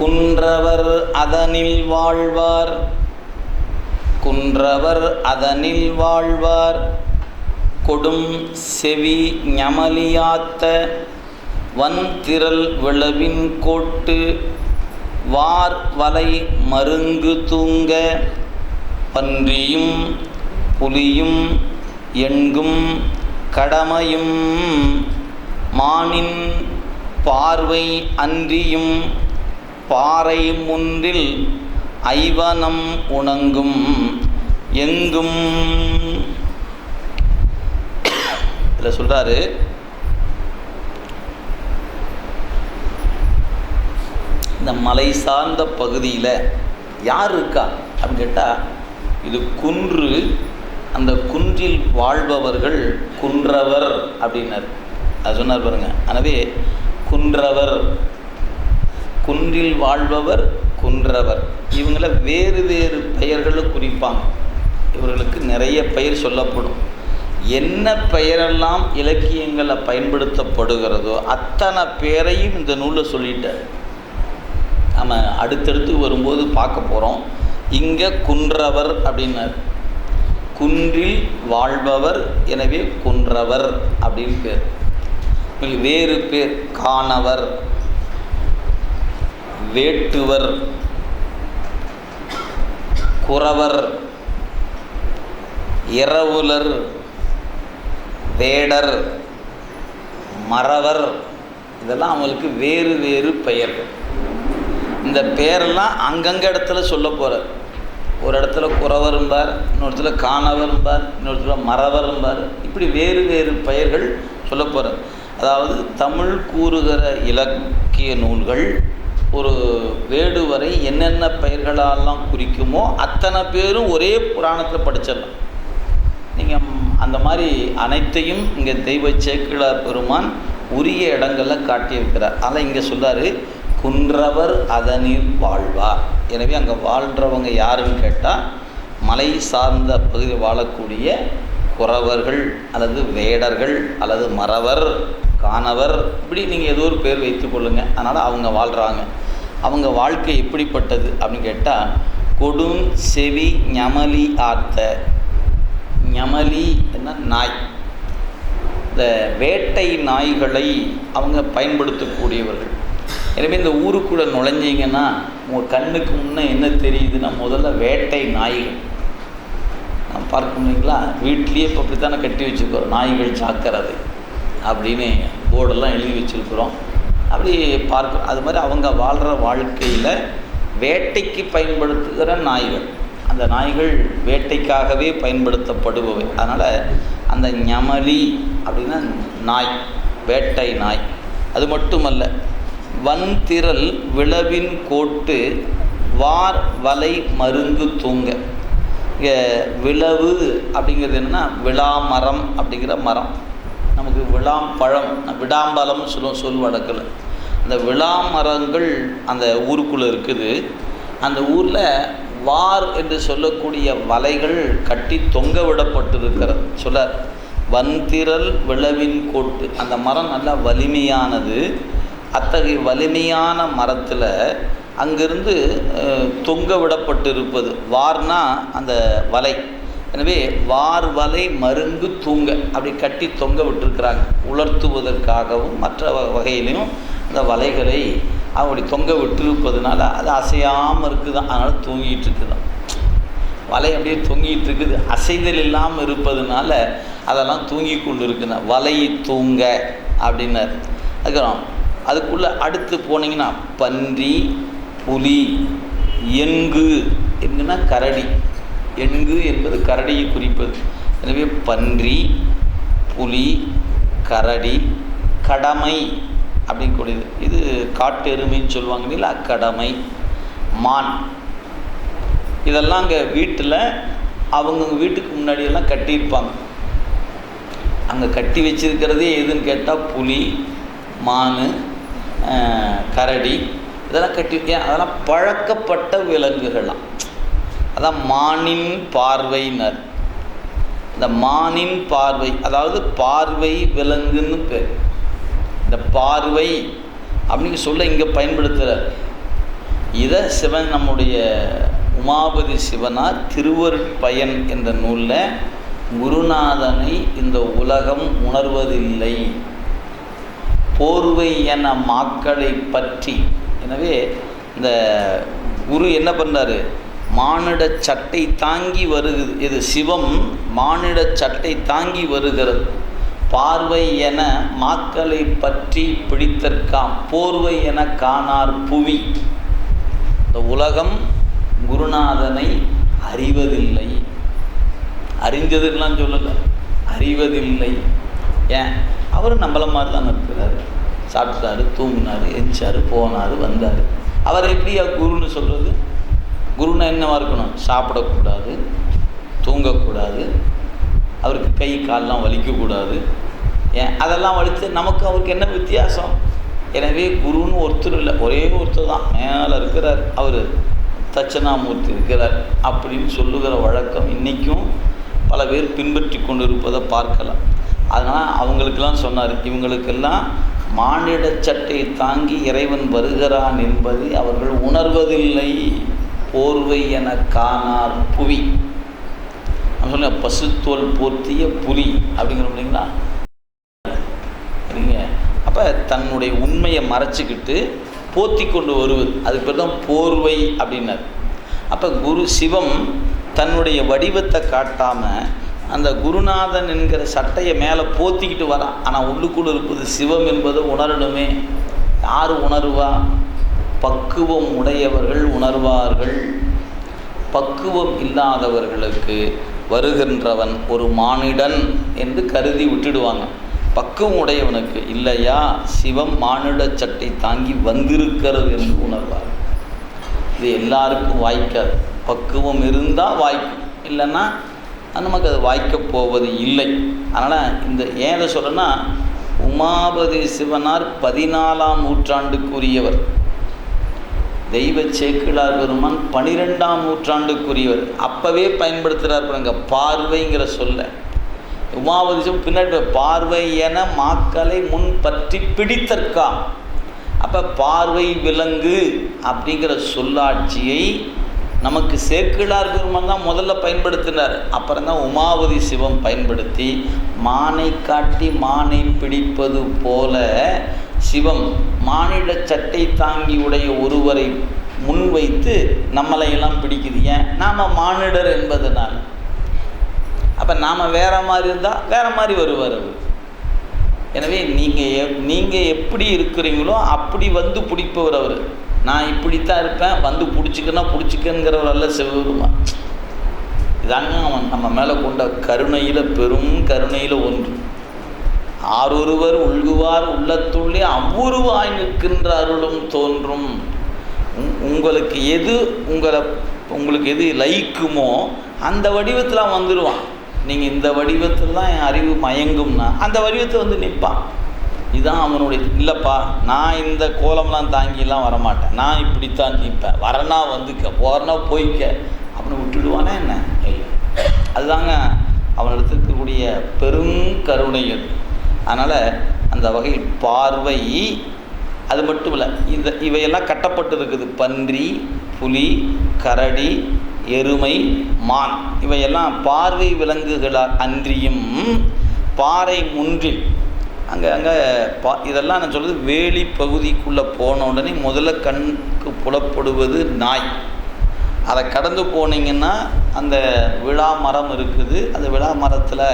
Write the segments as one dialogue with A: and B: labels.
A: குன்றவர் அதனில் வாழ்வார். குன்றவர் அதனில் வாழ்வார். கொடும் செவி ஞமலியாத்த வன்திரல் விளவின் கோட்டு. வார் வலை மருங்கு தூங்க. பன்றியும் புலியும் எண்கும் கடமையும். மானின் பார்வை அன்றியும் பாறை முன்றில் ஐவனம் உணங்கும் எங்கும். இதில் சொல்கிறாரு இந்த மலை சார்ந்த பகுதியில் யார் இருக்கா? அப்படின்னு கேட்டால் இது குன்று அந்த குன்றில் வாழ்பவர்கள் குன்றவர் அப்படின்னார். அது சொன்னார் பாருங்கள் எனவே குன்றவர் குன்றில் வாழ்பவர் குன்றவர். இவங்கள வேறு வேறு பெயர்களை குறிப்பாங்க. இவர்களுக்கு நிறைய பெயர் சொல்லப்படும். என்ன பெயரெல்லாம் இலக்கியங்களில் பயன்படுத்தப்படுகிறதோ அத்தனை பேரையும் இந்த நூலில் சொல்லிட்டார். நம்ம அடுத்தடுத்து வரும்போது பார்க்க போகிறோம் இங்கே குன்றவர் அப்படின்னார். குன்றில் வாழ்பவர் எனவே குன்றவர் அப்படின்னு பேர். வேறு பேர் காணவர். வேட்டுவர் குறவர் இரவுலர் வேடர் மறவர் இதெல்லாம் அவங்களுக்கு வேறு வேறு பெயர்கள் இந்த பெயரெல்லாம் அங்கங்கே இடத்துல சொல்ல போகிறார் ஒரு இடத்துல குறவரும்பார் இன்னொரு இடத்துல காணவரும்பார் இன்னொரு இடத்துல மறவரும்பார் இப்படி வேறு வேறு பெயர்கள் சொல்ல போகிறார் அதாவது தமிழ் கூறுகிற இலக்கிய நூல்கள் ஒரு வேடுவரை என்னென்ன பெயர்களெல்லாம் குறிக்குமோ அத்தனை பேரும் ஒரே புராணத்தில் படிச்சிடலாம். நீங்கள் அந்த மாதிரி அனைத்தையும் இங்கே தெய்வ சேக்கிழார் பெருமான் உரிய இடங்களில் காட்டியிருக்கிறார். ஆனால் இங்கே சொல்கிறார் குன்றவர் அதனில் வாழ்வார். எனவே அங்கே வாழ்கிறவங்க யாருன்னு கேட்டால் மலை சார்ந்த பகுதி வாழக்கூடிய குறவர்கள் அல்லது வேடர்கள் அல்லது மறவர். காணவர். இப்படி நீங்கள் ஏதோ ஒரு பேர் வைத்து கொள்ளுங்கள் அதனால் அவங்க வாழ்கிறாங்க அவங்க வாழ்க்கை எப்படிப்பட்டது அப்படின்னு கேட்டால் கொடும் செவி ஞமலி ஆத்த. ஞமலி என்ன? நாய். இந்த வேட்டை நாய்களை அவங்க பயன்படுத்தக்கூடியவர்கள். எனவே இந்த ஊருக்குள்ளே நுழைஞ்சிங்கன்னா உங்கள் கண்ணுக்கு முன்னே என்ன தெரியுதுன்னா முதல்ல வேட்டை நாய்கள். நான் பார்க்க முடியுங்களா? வீட்லேயே இப்போ அப்படி தானே கட்டி வச்சுருக்கோம். நாய்கள் சாக்கிறது. அப்படின்னு போர்டெல்லாம் எழுதி வச்சுருக்குறோம். அப்படி பார்க்க அது மாதிரி அவங்க வாழ்கிற வாழ்க்கையில் வேட்டைக்கு பயன்படுத்துகிற நாய்கள். அந்த நாய்கள் வேட்டைக்காகவே பயன்படுத்தப்படுபவை. அதனால் அந்த ஞமலி அப்படின்னா நாய் வேட்டை நாய். அது மட்டுமல்ல வன்திரல் விளவின் கோட்டு வார் வலை மருந்து தூங்க. இங்கே விளவு அப்படிங்கிறது என்னென்னா விளாமரம் அப்படிங்கிற மரம். நமக்கு விளாம்பழம் விடாம்பழம்னு சொல்லுவோம் சொல் வழக்கில். அந்த விளாமரங்கள் அந்த ஊருக்குள்ளே இருக்குது. அந்த ஊரில் வார் என்று சொல்லக்கூடிய வலைகள் கட்டி தொங்க விடப்பட்டிருக்கிறது. சொல்ல வன்திரல் விளவின் கோட்டு. அந்த மரம் நல்லா வலிமையானது. அத்தகைய வலிமையான மரத்தில் அங்கிருந்து தொங்க தொங்க விடப்பட்டிருப்பது. வார்னா அந்த வலை. எனவே வார் வலை மருங்கு தூங்க அப்படி கட்டி தொங்க விட்டுருக்குறாங்க. உலர்த்துவதற்காகவும் மற்ற வ- வகையிலையும் அந்த வலைகளை அப்படி தொங்க விட்டிருப்பதுனால அது அசையாமல் இருக்குதான். அதனால் தூங்கிட்டு இருக்குதான். வலை அப்படியே தொங்கிட்டு இருக்குது. அசைதல் இல்லாமல் இருப்பதுனால அதெல்லாம் தூங்கி கொண்டு இருக்குதான் வலை தூங்க அப்படின்னார். அதுக்கப்புறம் அதுக்குள்ளே அடுத்து போனீங்கன்னா பன்றி புலி எங்கு எங்குன்னா கரடி. எங்கு என்பது கரடியை குறிப்பது. எனவே பன்றி புலி கரடி கடமை அப்படிங்கக்கூடியது இது காட்டு எருமைன்னு சொல்லுவாங்க இல்லைங்களா? கடமை மான். இதெல்லாம் அங்கே வீட்டில் அவங்கவுங்க வீட்டுக்கு முன்னாடியெல்லாம் கட்டியிருப்பாங்க. அங்கே கட்டி வச்சிருக்கிறதே எதுன்னு கேட்டால் புலி மான் கரடி. இதெல்லாம் கட்டி அதெல்லாம் பழக்கப்பட்ட விலங்குகள்லாம். அதான் மானின் பார்வையினர். இந்த மானின் பார்வை அதாவது பார்வை விலங்குன்னு பேர். இந்த பார்வை அப்படின்னு சொல்ல இங்கே பயன்படுத்துகிறார் இதை சிவன் நம்முடைய உமாபதி சிவனார் திருவருட்பயன் என்ற நூலில் குருநாதனை இந்த உலகம் உணர்வதில்லை. போர்வை என மாக்களை பற்றி. எனவே இந்த குரு என்ன பண்ணாரு மானிட சட்டை தாங்கி வருகிறது இது சிவம் மானிட சட்டை தாங்கி வருகிறது. பார்வை என மாக்களை பற்றி பிடித்தற்காம். போர்வை என காணார் புவி. இந்த உலகம் குருநாதனை அறிவதில்லை. அறிஞ்சதுலாம் சொல்லலை. அறிவதில்லை. ஏன்? அவர் நம்மள மாதிரி தான் இருக்கிறார். சாப்பிட்டாரு தூங்கினார் எரிச்சார் போனார் வந்தார். அவர் எப்படியா குருன்னு சொல்கிறது குருன்னா என்னவாக இருக்கணும்? சாப்பிடக்கூடாது தூங்கக்கூடாது அவருக்கு கை கால்லாம் வலிக்கக்கூடாது. ஏன் அதெல்லாம் வலித்து நமக்கு அவருக்கு என்ன வித்தியாசம்? எனவே குருன்னு ஒருத்தர் இல்லை ஒரே ஒருத்தர் தான். மேலே இருக்கிறார் அவர். தட்சணாமூர்த்தி இருக்கிறார் அப்படின்னு சொல்லுகிற வழக்கம் இன்றைக்கும் பல பேர் பின்பற்றி கொண்டு இருப்பதை பார்க்கலாம். அதனால் அவங்களுக்கெல்லாம் சொன்னார் இவங்களுக்கெல்லாம் மானிட சட்டை தாங்கி இறைவன் வருகிறான் என்பதை அவர்கள் உணர்வதில்லை. போர்வை என காணார் புவி. நான் சொன்ன பசுத்தோல் போர்த்திய புலி. அப்படிங்கிறோம் இல்லைங்களா? சரிங்க அப்போ தன்னுடைய உண்மையை மறைச்சிக்கிட்டு போத்தி கொண்டு வருவது. அதுக்கு பேர் தான் போர்வை அப்படின்னார். அப்போ குரு சிவம் தன்னுடைய வடிவத்தை காட்டாமல் அந்த குருநாதன் என்கிற சட்டையை மேலே போத்திக்கிட்டு வரான். ஆனால் உள்ளுக்குள்ளே இருப்பது சிவம் என்பதை உணரணுமே. யார் உணர்வா? பக்குவம் உடையவர்கள் உணர்வார்கள். பக்குவம் இல்லாதவர்களுக்கு வருகின்றவன் ஒரு மானிடன் என்று கருதி விட்டுடுவாங்க. பக்குவம் உடையவனுக்கு இல்லையா? சிவம் மானிட சட்டை தாங்கி வந்திருக்கிறது என்று உணர்வார். இது எல்லாருக்கும் வாய்க்காது. பக்குவம் இருந்தால் வாய்க்கும். இல்லைன்னா நமக்கு அது வாய்க்கப் போவது இல்லை. அதனால் இந்த ஏன் இதை சொல்கிறேன்னா உமாபதி சிவனார் பதினாலாம் நூற்றாண்டுக்குரியவர். தெய்வ சேக்கிழார் பெருமான் பனிரெண்டாம் நூற்றாண்டுக்குரியவர். அப்போவே பயன்படுத்துகிறார் பாருங்க பார்வைங்கிற சொல்ல. உமாவதிசம் சிவன் பின்னாடி பார்வை என மாக்களை முன் பற்றி பிடித்தற்கா? அப்போ பார்வை விலங்கு அப்படிங்கிற சொல்லாட்சியை நமக்கு சேக்கிழார் பெருமான் தான் முதல்ல பயன்படுத்தினார். அப்புறம் தான் உமாவதி சிவம் பயன்படுத்தி மானை காட்டி மானை பிடிப்பது போல சிவம் மானிட சட்டை தாங்கி உடைய ஒருவரை முன்வைத்து நம்மளையெல்லாம் பிடிக்குது. ஏன்? நாம் மானிடர் என்பதனால். அப்போ நாம் வேற மாதிரி இருந்தால் வேற மாதிரி வருவார் எனவே நீங்கள் எ நீங்கள் எப்படி இருக்கிறீங்களோ அப்படி வந்து பிடிப்பவர் அவர். நான் இப்படித்தான் இருப்பேன் வந்து பிடிச்சிக்கன்னா பிடிச்சிக்கங்கிறவர் அல்ல சிவபெருமான். இதாங்க அவன் நம்ம மேலே கொண்ட கருணையில் பெரும் கருணையில் ஒன்று. ஆரொருவர் உள்குவார் உள்ளத்துள்ளே அவ்வுருவாய் நிற்கின்ற அருளும் தோன்றும். உங்- உங்களுக்கு எது உங்களை உங்களுக்கு எது லைக்குமோ அந்த வடிவத்தில் வந்துடுவான் நீங்கள் இந்த வடிவத்தில் தான் என் அறிவு மயங்கும்னா அந்த வடிவத்தை வந்து நிற்பான் இதுதான் அவனுடைய இல்லைப்பா நான் இந்த கோலம்லாம் தாங்கிலாம் வரமாட்டேன். நான் இப்படித்தான் நிற்பேன். வரனா வந்துக்க போறனா போய்க்க அப்படின்னு விட்டுடுவானா என்ன? இல்லை அதுதாங்க அவனிடத்தில் இருக்கக்கூடிய பெருங்கருணைகள். அது அதனால் அந்த வகையில் பார்வை அது மட்டும் இல்லை. இந்த இவையெல்லாம் கட்டப்பட்டு இருக்குது பன்றி புலி கரடி எருமை மான். இவையெல்லாம் பார்வை விலங்குகளால் அன்றியும் பாறை முன்றில். அங்கே அங்கே பா இதெல்லாம் நான் சொல்கிறது வேலி பகுதிக்குள்ளே போன உடனே முதல்ல கண்ணுக்கு புலப்படுவது நாய். அதை கடந்து போனீங்கன்னா அந்த விழா மரம் இருக்குது. அந்த விழா மரத்தில்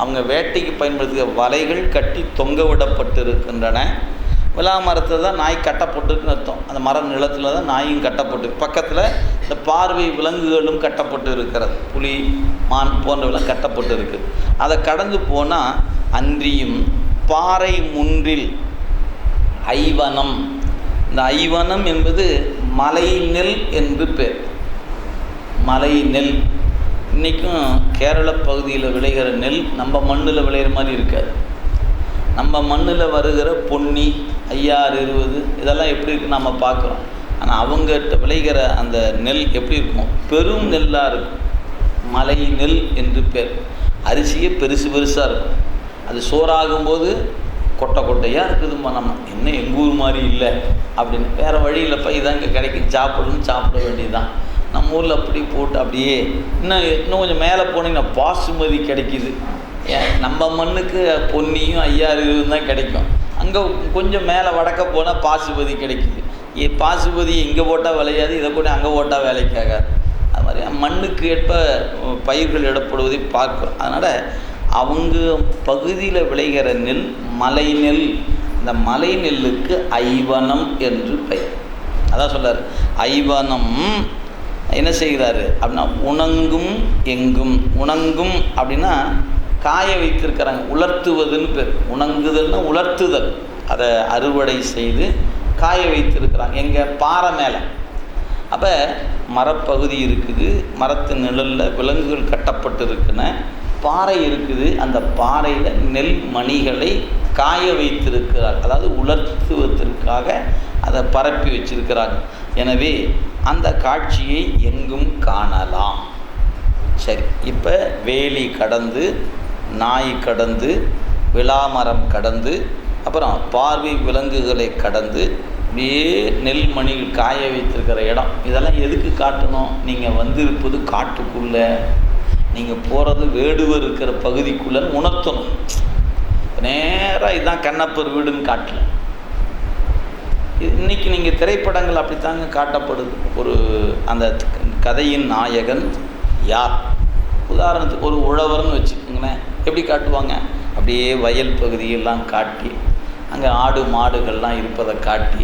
A: அவங்க வேட்டைக்கு பயன்படுத்திய வலைகள் கட்டி தொங்க விடப்பட்டிருக்கின்றன. விழா மரத்தில் தான் நாய் கட்டப்பட்டிருக்குன்னு அர்த்தம். அந்த மரம் நிலத்தில் தான் நாயும் கட்டப்பட்டு பக்கத்தில் இந்த பார்வை விலங்குகளும் கட்டப்பட்டு இருக்கிறது புலி மான் போன்றவெல்லாம் கட்டப்பட்டு இருக்குது அதை கடந்து போனால் அன்றியும் பாறை முன்றில் ஐவனம். இந்த ஐவனம் என்பது மலை நெல் என்று பேர். மலை நெல் இன்றைக்கும் கேரள பகுதியில் விளைகிற நெல் நம்ம மண்ணில் விளையிற மாதிரி இருக்காது. நம்ம மண்ணில் வருகிற பொன்னி ஐயாறு இருபது இதெல்லாம் எப்படி இருக்குன்னு நம்ம பார்க்குறோம். ஆனால் அவங்ககிட்ட விளைகிற அந்த நெல் எப்படி இருக்கும் பெரும் நெல்லாக இருக்கும். மலை நெல் என்று பேர். அரிசியே பெருசு பெருசாக இருக்கும். அது சோறாகும்போது கொட்டை கொட்டையாக இருக்குதுமா நம்ம? என்ன எங்கள் ஊர் மாதிரி இல்லை அப்படின்னு வேறு வழியில் போய் இதான் இங்கே கிடைக்கும். சாப்பிடணும்னு சாப்பிட வேண்டியதுதான். நம்ம ஊரில் அப்படி போட்டு அப்படியே இன்னும் இன்னும் கொஞ்சம் மேலே போனீங்கன்னா பாசுமதி கிடைக்கிது. நம்ம மண்ணுக்கு பொன்னியும் ஐயாறு தான் கிடைக்கும். அங்கே கொஞ்சம் மேலே வடக்க போனால் பாசுபதி கிடைக்குது. ஏ பாசுபதி இங்கே போட்டால் விளையாது இதை கூட அங்கே போட்டால் வேலைக்காகாது அது மாதிரி மண்ணுக்கு ஏற்ப பயிர்கள் இடப்படுவதை பார்க்குறோம். அதனால் அவங்க பகுதியில் விளைகிற நெல் மலை நெல் இந்த மலை நெல்லுக்கு ஐவனம் என்று பெயர். அதான் சொல்கிறார் ஐவனம் என்ன செய்கிறாரு அப்படின்னா உணங்கும் எங்கும். உணங்கும் அப்படின்னா காய வைத்திருக்கிறாங்க. உலர்த்துவதுன்னு பேர். உணங்குதல்னா உலர்த்துதல். அதை அறுவடை செய்து காய வைத்திருக்கிறாங்க. எங்கள் பாறை மேலே. அப்போ மரப்பகுதி இருக்குது. மரத்து நிழலில் விலங்குகள் கட்டப்பட்டு இருக்குன்னு பாறை இருக்குது. அந்த பாறையில் நெல் மணிகளை காய வைத்திருக்கிறார். அதாவது உலர்த்துவதற்காக அதை பரப்பி வச்சிருக்கிறாங்க. எனவே அந்த காட்சியை எங்கும் காணலாம். சரி இப்போ வேலி கடந்து நாய் கடந்து விளாமரம் கடந்து அப்புறம் பார்வை விலங்குகளை கடந்து அப்படியே நெல் காய வைத்திருக்கிற இடம். இதெல்லாம் எதுக்கு காட்டணும்? நீங்கள் வந்திருப்பது காட்டுக்குள்ளே. நீங்கள் போகிறது வேடுவர் இருக்கிற பகுதிக்குள்ளேன்னு உணர்த்தணும். நேராக இதுதான் கண்ணப்பர் வீடுன்னு காட்டல. இன்றைக்கி நீங்கள் திரைப்படங்கள் அப்படித்தாங்க காட்டப்படுது. ஒரு அந்த கதையின் நாயகன் யார்? உதாரணத்துக்கு ஒரு உழவர்னு வச்சுக்கோங்களேன். எப்படி காட்டுவாங்க? அப்படியே வயல் பகுதியெல்லாம் காட்டி அங்கே ஆடு மாடுகள்லாம் இருப்பதை காட்டி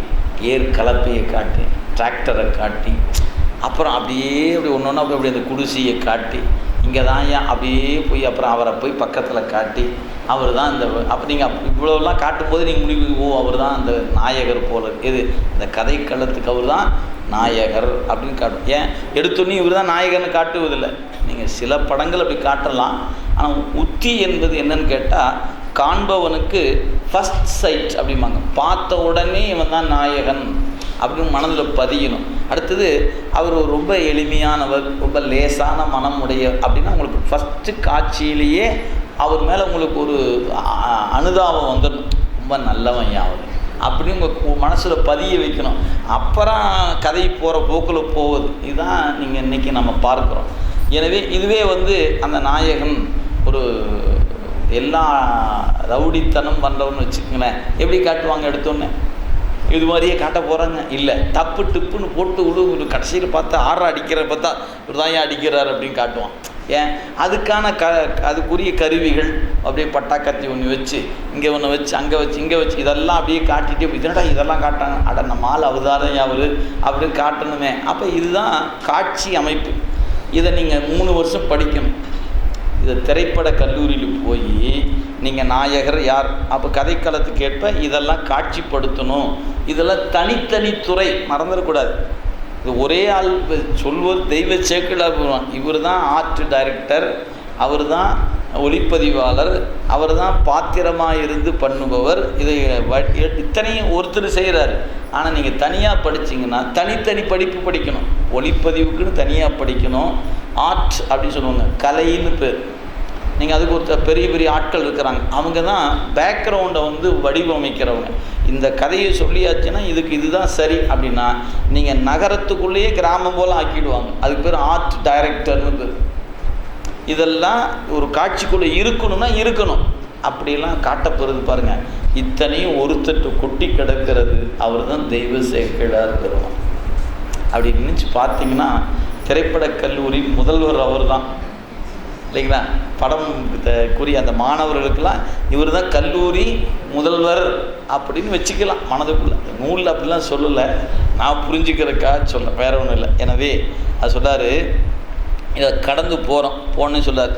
A: ஏர் கலப்பையை காட்டி டிராக்டரை காட்டி அப்புறம் அப்படியே அப்படி ஒன்று ஒன்று அப்படி அந்த குடிசையை காட்டி இங்கே தான் ஏன் அப்படியே போய் அப்புறம் அவரை போய் பக்கத்தில் காட்டி அவர் தான் இந்த அப்போ நீங்கள் இவ்வளோலாம் காட்டும்போது நீங்கள் முடிவு ஓ அவர் தான் அந்த நாயகர் போல இது இந்த கதைக்களத்துக்கு அவர் தான் நாயகர் அப்படின்னு காட்டும். ஏன்? எடுத்தோன்னே இவர் தான் நாயகர்னு காட்டுவதில்லை. நீங்கள் சில படங்கள் அப்படி காட்டலாம். ஆனால் உத்தி என்பது என்னன்னு கேட்டால் காண்பவனுக்கு ஃபஸ்ட் சைட் அப்படிம்பாங்க. பார்த்த உடனே இவன் தான் நாயகன். அப்படின்னு மனதில் பதியணும். அடுத்தது அவர் ரொம்ப எளிமையானவர் ரொம்ப லேசான மனம் உடைய அப்படின்னா உங்களுக்கு ஃபஸ்ட்டு காட்சியிலேயே அவர் மேலே உங்களுக்கு ஒரு அனுதாபம் வந்துடணும். ரொம்ப நல்லவன் அவர். அப்படின்னு உங்கள் மனசில் பதிய வைக்கணும். அப்புறம் கதை போகிற போக்கில் போகுது இதுதான் நீங்கள் இன்றைக்கி நம்ம பார்க்குறோம். எனவே இதுவே வந்து அந்த நாயகன் ஒரு எல்லா ரவுடித்தனம் பண்ணுறவன்னு வச்சுக்கோங்களேன். எப்படி காட்டுவாங்க எடுத்தோன்னே இது மாதிரியே காட்ட போகிறாங்க இல்லை தப்பு டிப்புன்னு போட்டு விடு கடைசியில் பார்த்தா ஆற அடிக்கிற பார்த்தா இவர் தான் ஏன் அடிக்கிறார் அப்படின்னு காட்டுவான். ஏன்? அதுக்கான க அதுக்குரிய கருவிகள் அப்படியே பட்டாக்கத்தி ஒன்று வச்சு இங்கே ஒன்று வச்சு அங்கே வச்சு இங்கே வச்சு இதெல்லாம் அப்படியே காட்டிட்டு இதனடா இதெல்லாம் காட்டாங்க அட நம்ம ஆள் அவதாரம் அவர்? அப்படின்னு காட்டணுமே. அப்போ இதுதான் காட்சி அமைப்பு. இதை நீங்கள் மூணு வருஷம் படிக்கணும். இதை திரைப்பட கல்லூரியில் போய் நீங்கள் நாயகர் யார்? அப்போ கதைக்களத்துக்கு ஏற்ப இதெல்லாம் காட்சிப்படுத்தணும். இதெல்லாம் தனித்தனி துறை. மறந்துடக்கூடாது இது ஒரே ஆள் சொல்வது தெய்வ சேக்கிழார் இவர் தான் ஆர்ட் டைரக்டர் அவர் தான் ஒளிப்பதிவாளர் அவர் தான் பாத்திரமாக இருந்து பண்ணுபவர். இதை வ- இத்தனையும் ஒருத்தர் செய்கிறாரு ஆனால் நீங்கள் தனியாக படிச்சீங்கன்னா தனித்தனி படிப்பு படிக்கணும். ஒளிப்பதிவுக்குன்னு தனியாக படிக்கணும். ஆர்ட் அப்படின்னு சொல்லுவாங்க. கலைன்னு பேர். நீங்கள் அதுக்கு ஒரு பெரிய பெரிய ஆட்கள் இருக்கிறாங்க. அவங்க தான் பேக்ரவுண்டை வந்து வடிவமைக்கிறவங்க. இந்த கதையை சொல்லியாச்சுன்னா இதுக்கு இதுதான் சரி அப்படின்னா நீங்கள் நகரத்துக்குள்ளேயே கிராமம் போல் ஆக்கிடுவாங்க. அதுக்கு பேர் ஆர்ட் டைரக்டர்னு பேர். இதெல்லாம் ஒரு காட்சிக்குள்ளே இருக்கணும்னா இருக்கணும். அப்படிலாம் காட்டப்படுறது பாருங்க. இத்தனையும் ஒருத்தட்டு கொட்டி கிடக்கிறது அவர் தான் தெய்வ சேர்க்கையாக பெருமான் அப்படி நினச்சி பார்த்தீங்கன்னா திரைப்படக் கல்லூரி முதல்வர் அவர் தான் இல்லைங்களா? படம் கூறிய அந்த மாணவர்களுக்கெல்லாம் இவர் தான் கல்லூரி முதல்வர் அப்படின்னு வச்சுக்கலாம். மனதுக்குள்ளே. நூலில் அப்படிலாம் சொல்லலை. நான் புரிஞ்சுக்கிறக்கா சொல்ல வேற ஒன்றும் இல்லை. எனவே அது சொல்லார் இதை கடந்து போகிறோம் போகணுன்னு சொல்லார்